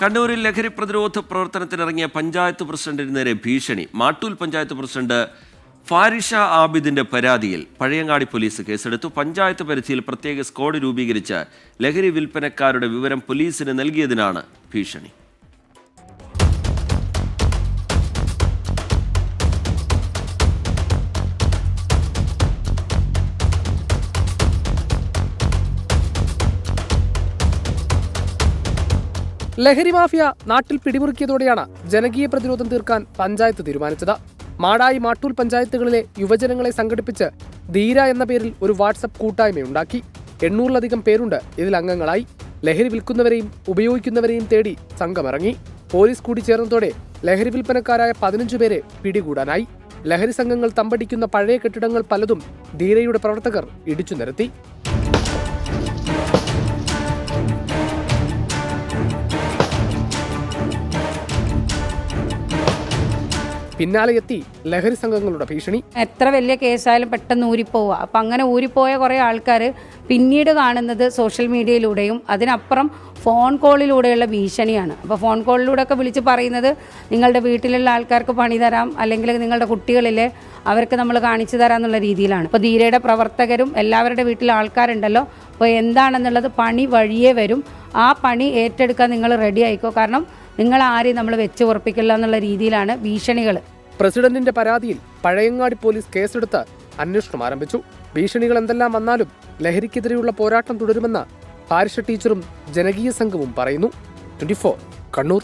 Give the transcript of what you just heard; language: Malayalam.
കണ്ണൂരിൽ ലഹരി പ്രതിരോധ പ്രവർത്തനത്തിനിറങ്ങിയ പഞ്ചായത്ത് പ്രസിഡന്റിന് നേരെ ഭീഷണി. മാട്ടൂൽ പഞ്ചായത്ത് പ്രസിഡന്റ് ഫാരിഷ ആബിദിന്റെ പരാതിയിൽ പഴയങ്ങാടി പോലീസ് കേസെടുത്തു. പഞ്ചായത്ത് പരിധിയിൽ പ്രത്യേക സ്ക്വാഡ് രൂപീകരിച്ച് ലഹരി വിൽപ്പനക്കാരുടെ വിവരം പോലീസിന് നൽകിയതിനാണ് ഭീഷണി. ലഹരി മാഫിയ നാട്ടിൽ പിടിമുറുക്കിയതോടെയാണ് ജനകീയ പ്രതിരോധം തീർക്കാൻ പഞ്ചായത്ത് തീരുമാനിച്ചത്. മാടായി മാട്ടൂൽ പഞ്ചായത്തുകളിലെ യുവജനങ്ങളെ സംഘടിപ്പിച്ച് ധീര എന്ന പേരിൽ ഒരു വാട്സപ്പ് കൂട്ടായ്മയുണ്ടാക്കി. എണ്ണൂറിലധികം പേരുണ്ട് ഇതിൽ അംഗങ്ങളായി. ലഹരി വിൽക്കുന്നവരെയും ഉപയോഗിക്കുന്നവരെയും തേടി സംഘമിറങ്ങി. പോലീസ് കൂടി ചേർന്നതോടെ ലഹരി വിൽപ്പനക്കാരായ പതിനഞ്ചു പേരെ പിടികൂടാനായി. ലഹരി സംഘങ്ങൾ തമ്പടിക്കുന്ന പഴയ കെട്ടിടങ്ങൾ പലതും ധീരയുടെ പ്രവർത്തകർ ഇടിച്ചു നിരത്തി. പിന്നാലെ എത്തി ലഹരി സംഘങ്ങളുടെ ഭീഷണി. എത്ര വലിയ കേസായാലും പെട്ടെന്ന് ഊരിപ്പോവുക. അപ്പം അങ്ങനെ ഊരിപ്പോയ കുറേ ആൾക്കാർ പിന്നീട് കാണുന്നത് സോഷ്യൽ മീഡിയയിലൂടെയും അതിനപ്പുറം ഫോൺ കോളിലൂടെയുള്ള ഭീഷണിയാണ്. അപ്പോൾ ഫോൺ കോളിലൂടെയൊക്കെ വിളിച്ച് പറയുന്നത് നിങ്ങളുടെ വീട്ടിലുള്ള ആൾക്കാർക്ക് പണി തരാം അല്ലെങ്കിൽ നിങ്ങളുടെ കുട്ടികളിലെ അവർക്ക് നമ്മൾ കാണിച്ചു തരാം എന്നുള്ള രീതിയിലാണ്. ഇപ്പോൾ ധീരയുടെ പ്രവർത്തകരും എല്ലാവരുടെ വീട്ടിലെ ആൾക്കാരുണ്ടല്ലോ. അപ്പോൾ എന്താണെന്നുള്ളത് പണി വഴിയേ വരും. ആ പണി ഏറ്റെടുക്കാൻ നിങ്ങൾ റെഡി ആയിക്കോ? കാരണം നിങ്ങൾ ആരെയും നമ്മൾ വെച്ച് ഉറപ്പിക്കില്ല എന്നുള്ള രീതിയിലാണ് ഭീഷണികൾ പ്രസിഡന്റിന്റെ പരാതിയിൽ പഴയങ്ങാടി പോലീസ് കേസെടുത്ത് അന്വേഷണം ആരംഭിച്ചു. ഭീഷണികൾ എന്തെല്ലാം വന്നാലും ലഹരിക്കെതിരെയുള്ള പോരാട്ടം തുടരുമെന്ന് പാരിഷ ടീച്ചറും ജനകീയ സംഘവും പറയുന്നു. ട്വന്റി കണ്ണൂർ.